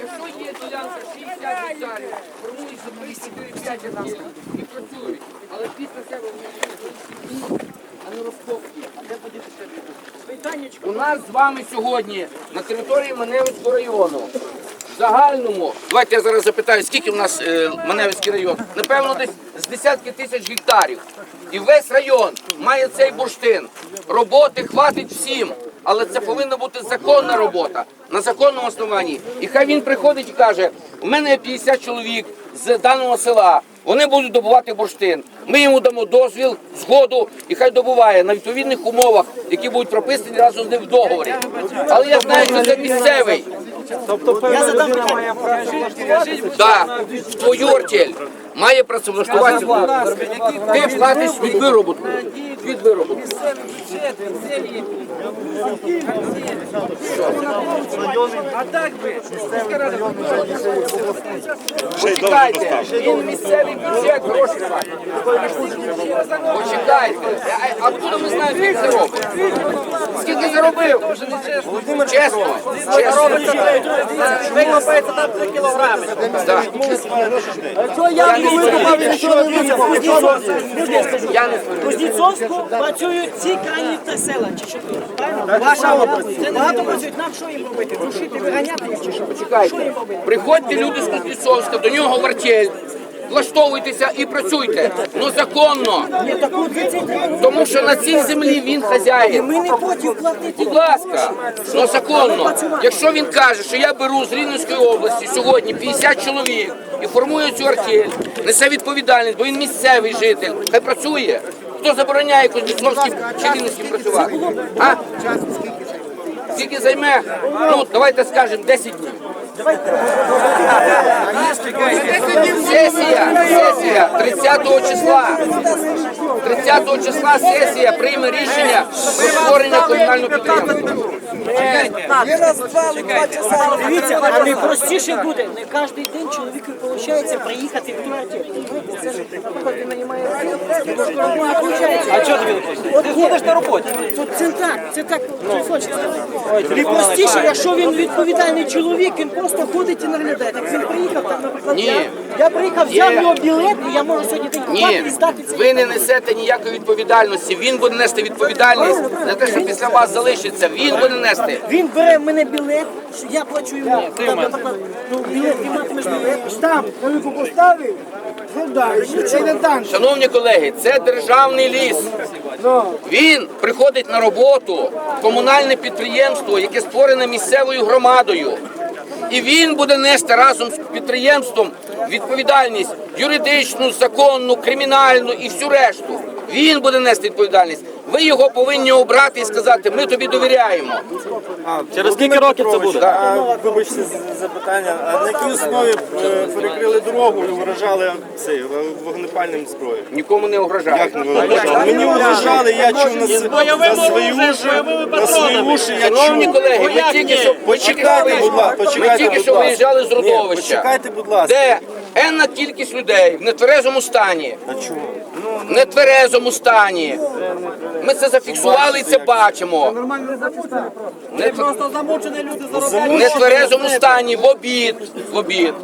Якщо є ділянка 60 гектарів, формується 205 гектарів і працюють, але після себе вони а не розкопки. У нас з вами сьогодні на території Маневицького району. Загальному, давайте я зараз запитаю, скільки в нас е, Маневицький район? Напевно, десь з десятки тисяч гектарів. І весь район має цей бурштин. Роботи хватить всім, але це повинна бути законна робота на законному основанні. І хай він приходить і каже: у мене є 50 чоловік з даного села. Вони будуть добувати бурштин. Ми йому дамо дозвіл, згоду, і хай добуває на відповідних умовах, які будуть прописані разом з ним в договорі. Але я знаю, що це місцевий. Я задам питання. Да, твою артель має працевлаштуватися. Ти платиш від вироботку. Від вироботку. А так би. Почекайте, він місцевий бюджет гроші платить. Почекайте. Откуда ми знаємо, скільки заробив? Скільки заробив? Чесно. Чесно. Викопається там 3 кілограми. Якщо Я. Кузнєцовську працюють ці крайні та села, чи чотири. Ваша область. Багато працюють. Нам що їм робити? Душити, виганяти їх чи що? Чекайте. Приходьте люди з Кузнєцовська, до нього в артель. Влаштовуйтеся і працюйте. Ну законно. Тому що на цій землі він хазяїн. Ми не проти платити. Будь ласка, ну законно. Якщо він каже, що я беру з Рівненської області сьогодні 50 чоловік і формую цю артель, несе відповідальність, бо він місцевий житель, хай працює. Хто забороняє Кузнєцовським чи Рівненським працювати? А? Скільки займе? Ну, давайте скажемо 10 днів. Сесія, сесія 30 числа. 30 числа сесія прийме рішення про створення комунального підприємства. Дивіться, а найпростіше буде. Не кожен день чоловіку виходить приїхати в туалет. Це ж, наприклад, він наймає А чого тобі не Ти ходиш на роботі. Тут це так, це так хочеться. Найпростіше, якщо він відповідальний чоловік, він просто ходить і наглядає. Так він приїхав, там, наприклад, я, я приїхав, взяв Є. його білет, і я можу сьогодні день купати Ні, здати це. ви не несете ніякої відповідальності. Він буде нести відповідальність за те, що після вас залишиться. Він буде нести. Він бере в мене білет, що я плачу йому. Ну, білет, ти матимеш білет. Штамп, велику поставив, продаю. Це не там. Шановні колеги, це державний ліс. Він приходить на роботу в комунальне підприємство, яке створене місцевою громадою. І він буде нести разом з підприємством відповідальність юридичну, законну, кримінальну і всю решту. Він буде нести відповідальність. Ви його повинні обрати і сказати, ми тобі довіряємо. Через скільки років це буде? А, вибачте за запитання, а на якій основі е, перекрили дорогу і вражали цей вогнепальним зброєю? Нікому не. Як не вражали? Мені вражали, я чув на, с- на свої уші, на свої уші я Шановні чув. колеги, ми тільки що ми тільки що Почекайте, будь ласка, ми почекайте, тільки будь що ласка. виїжджали з Ні, родовища, Почекайте, будь ласка. де енна кількість людей в нетверезому стані. А чому? В нетверезому стані. Ми це зафіксували і це бачимо. Не Просто замучені люди в нетверезому стані в обід, в обід.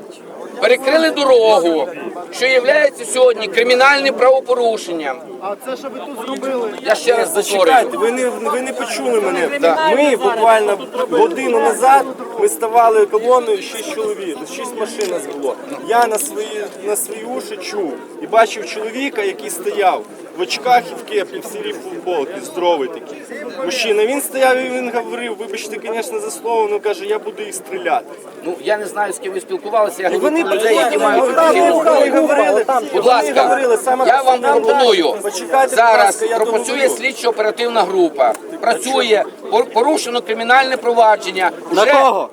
Перекрили дорогу, що є сьогодні кримінальним правопорушенням. А це що ви тут зробили? Я ще раз Зачекайте, ви не, ви не почули мене. Ми буквально годину назад ми ставали колоною шість чоловік, шість машин нас було. Я на свої, на свої уші чув і бачив чоловіка, який стояв в очках і в кеплі, в сірій футболці, здоровий такий. Мужчина, він стояв і він говорив, вибачте, звісно, за слово, ну каже, я буду їх стріляти. Ну я не знаю, з ким ви спілкувалися. Я І вони говорю про людей, які мають Там говорили, Будь ласка, я вам пропоную. Зараз пропрацює договорю. слідчо-оперативна група. Працює, порушено кримінальне провадження. На Уже кого?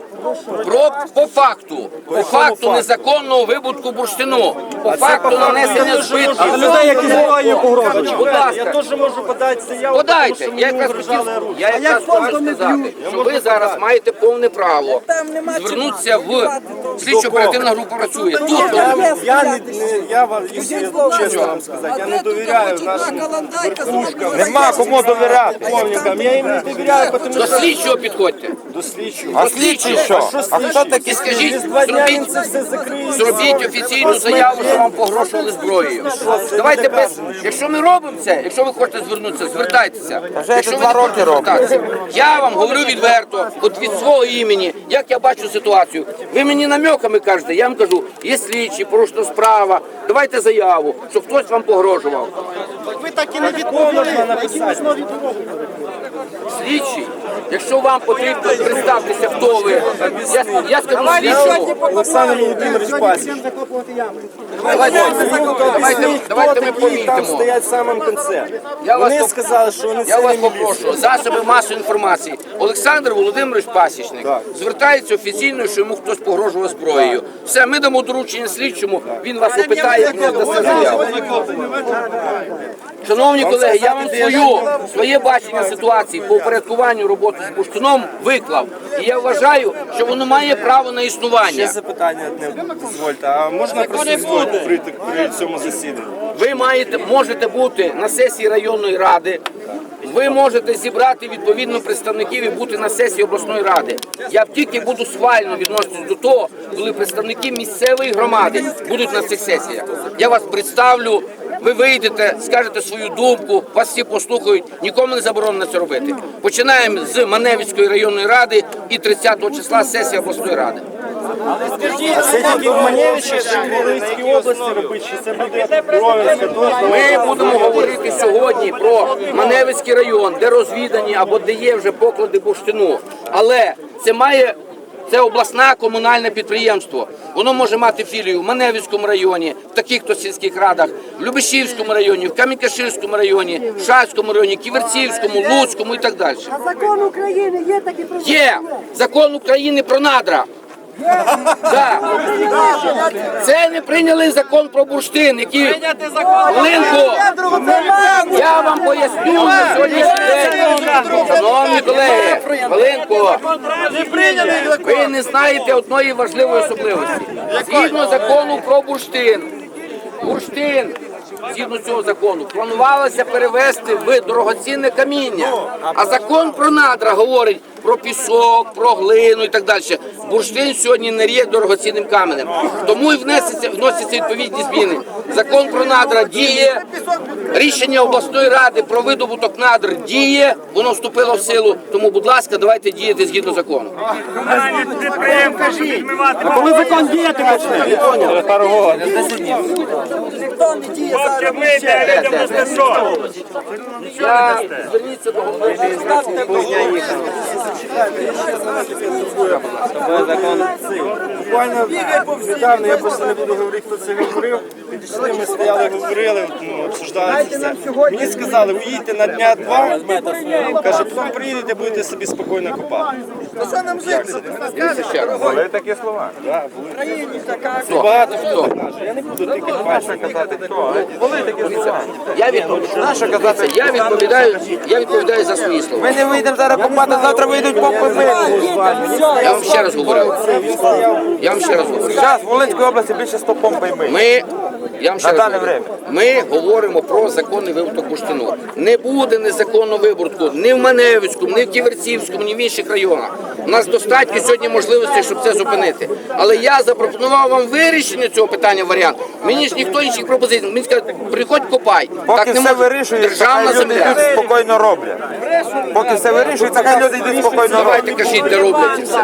Про по факту, по факту незаконного вибутку бурштину, по факту нанесення збитків. А людей, які зброєю погрожують. Будь Я ласка, теж можу подати заяву, подайте. тому Я що мені якраз хотів, я якраз хочу сказати, що ви зараз маєте повне право звернутися в слідчо оперативна група працює. Тут Я, я не, я вам чесно вам сказати, я не довіряю нашим верхушкам. Нема кому довіряти. Я їм не довіряю, до слідчого підходьте. до слідчого. А слідчий що? А хто такий І скажіть, зробіть, офіційну заяву, що вам погрожували зброєю. Давайте без. Якщо ми робимо це, якщо ви хочете звернутися, звертайтеся. Вже Якщо це ви два роки хочете роблю. звертатися. Я вам говорю відверто, от від свого імені, як я бачу ситуацію. Ви мені намеками кажете, я вам кажу, є слідчі, порушена справа. Давайте заяву, що хтось вам погрожував. Ви так і не відмовили написати. Слідчий, якщо вам потрібно представтеся, хто ви, я, я скажу слідчому. Олександр Володимирович Пасіч. Давайте, давайте, давайте ми Там помітимо. стоять в самому кінці. Я вас Вони поп- сказали, що вони Я вас попрошу, засоби масової інформації. Олександр Володимирович Пасічник звертається офіційно, що йому хтось погрожував зброєю. Все, ми дамо доручення слідчому, він вас опитає, він дасть заяву. Шановні колеги, я вам свою, своє бачення ситуації по упорядкуванню роботи з бурштином виклав. І я вважаю, що воно має право на Ще існування. запитання не дозвольте. А можна присутствувати при, при цьому засіданні? Ви маєте, можете бути на сесії районної ради. Ви можете зібрати відповідно представників і бути на сесії обласної ради. Я тільки буду схвально відноситися до того, коли представники місцевої громади будуть на цих сесіях. Я вас представлю. Ви вийдете, скажете свою думку, вас всі послухають. Нікому не заборонено це робити. Починаємо з Маневицької районної ради і 30 числа сесія обласної ради. А це тільки в Маневичі, чи в Волинській області робити, чи це буде Бровинська? Ми будемо говорити сьогодні про Маневицький район, де розвідані або де є вже поклади бурштину. Але це має це обласне комунальне підприємство. Воно може мати філію в Маневицькому районі, в таких то сільських радах, в Любешівському районі, в Камінькаширському районі, в Шацькому районі, Ківерцівському, Луцькому і так далі. А закон України є такі про Є закон України про надра. Це не прийняли закон про бурштин, який Хвилинку. Я вам поясню на сьогоднішній день. Шановні колеги, хвилинку. Ви не знаєте одної важливої особливості. Згідно закону про бурштин, бурштин, згідно цього закону, планувалося перевести в дорогоцінне каміння. А закон про надра говорить про пісок, про глину і так далі. Бурштин сьогодні не є дорогоцінним каменем. Тому і вносяться, вносяться відповідні зміни. Закон про надра діє, рішення обласної ради про видобуток надр діє, воно вступило в силу. Тому, будь ласка, давайте діяти згідно закону. А коли закон діяти почне? Я зверніться до голови. Буквально недавно, я просто не буду говорити, хто це говорив. Підійшли, ми стояли, говорили, ну, обсуждали це. все. Мені сказали, уїдьте на дня два, каже, потім приїдете, будете собі спокійно купати. Дивіться ще раз. Були такі слова. Хто? Багато хто Хто? каже, я не буду тикати пальцем. Були такі слова. Я відповідаю. Дивіться, я відповідаю, я відповідаю за свої слова. Ми не вийдемо зараз купати, завтра вийдуть попи Я вам ще раз говорю. Я вам ще раз говорю. Зараз в Волинській області більше 100 помп і ми. Ми, я вам ще На раз дане говорю. Ми говоримо про законний вибуток бурштину. Не буде незаконного вибутку ні в Маневицькому, ні в Ківерцівському, ні в інших районах. У нас достатньо сьогодні можливостей, щоб це зупинити. Але я запропонував вам вирішення цього питання варіант. Мені ж ніхто інших пропозицій. Мені сказали, приходь копай. Поки так не все вирішується, Державна люди земля. йдуть спокійно роблять. Поки все вирішується, хай люди йдуть спокійно Давайте кажіть, де роблять все.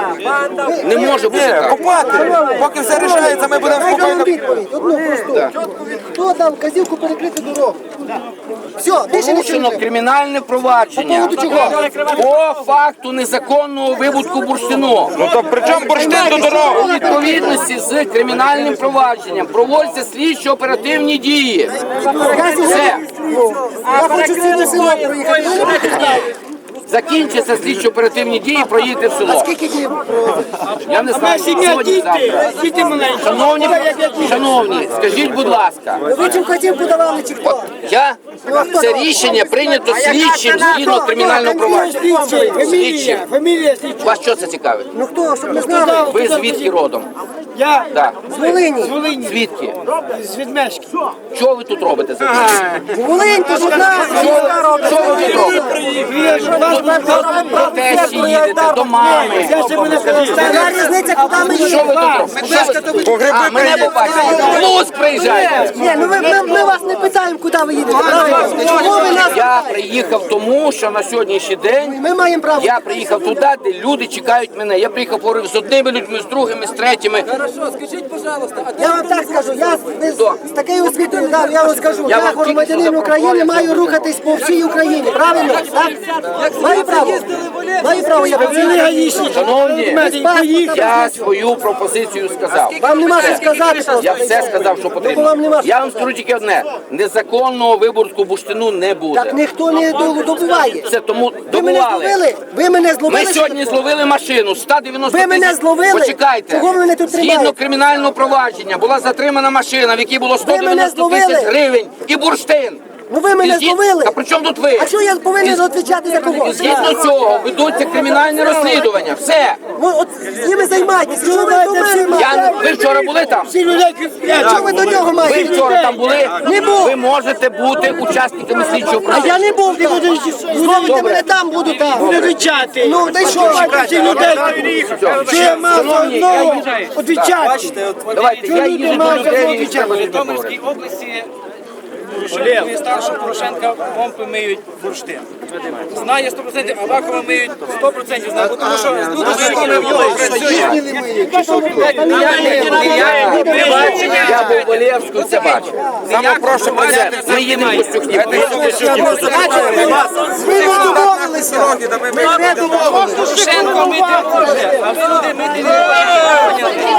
Не може бути Ні, так. купати. Поки все рішається, ми будемо Дай нам спокійно. відповідь, одну просту. Хто дав казівку перекрити дорогу? Все, більше нічого Порушено не кримінальне провадження По поводу чого? по факту незаконного вибутку бурштину. Ну то при чому бурштин до У відповідності з кримінальним провадженням проводяться слідчо оперативні дії. Все. Я хочу сьогодні село проїхати. Закінчаться слідчо-оперативні дії, проїдете в село. Скільки днів? Я не знаю, сьогодні завтра. Шановні, шановні, скажіть, будь ласка, Ви цю хотівку давали чи хто? я це рішення прийнято слідчим згідно кримінального провадження. Слідчим. Фамілія Вас що це цікавить? Ну хто, щоб не знали? Ви звідки родом? Я Так. З Волині. Звідки? з Відмешки. Що ви тут робите? за? Волинь, то ж одна. Що ви тут робите? Тещі їдете, до мами. Яка різниця, куди ми Що їдемо? тут робите? А, мене побачите. В приїжджайте. Ні, ну ви, ми, ми вас не питаємо, куди ви їдете. правильно? Чому ви нас... Я приїхав тому, що на сьогоднішній день Ми маємо право. я приїхав туди, де люди чекають мене. Я приїхав поговорив з одними людьми, з другими, з третіми. Я вам так скажу, я з, з, такою освітою, я вам скажу, Я вам тільки громадянин України, маю рухатись по всій Україні, правильно? Так? Маю право. Маю право, я. Шановні, я свою пропозицію сказав. Вам нема що сказати. Я все сказав, що вам потрібно. Я вам скажу тільки одне: незаконного виборського буштину не буде. Так ніхто не до- добуває. Це тому Ви мене добували. зловили? Ви мене зловили? Ми сьогодні зловили машину 190 Ви мене зловили? Почекайте. Чого ви мене тут Згідно кримінального провадження була затримана машина, в якій було мене 190 тисяч гривень і бурштин. Ну ви мене І зловили. А при чому тут ви? А що я повинен відповідати за кого? Згідно цього ведуться кримінальні розслідування. Все. Ну от з ними займайтеся. Що ви до мене Я, маєте? ви вчора були там? Що ви до нього Ви маєте? вчора там були? Не був. Ви можете бути учасниками слідчого А процесу. я не був, ти будеш мене там, буду там. Буду кричати. Ну, та й що? Ці людей. Що я мав я одного відвічати? Давайте, я їду до людей і треба з. Житомирській області І старшого Порошенка помпи миють бурштин. Знає 100%, Авакова миють 100% знає, тому що люди Я був в Олєвську, це бачив. Саме прошу мене, ми їдемо до Сюхнів. Ви не домовилися. Ми не домовилися. Порошенко мити може, а ви люди мити не можете.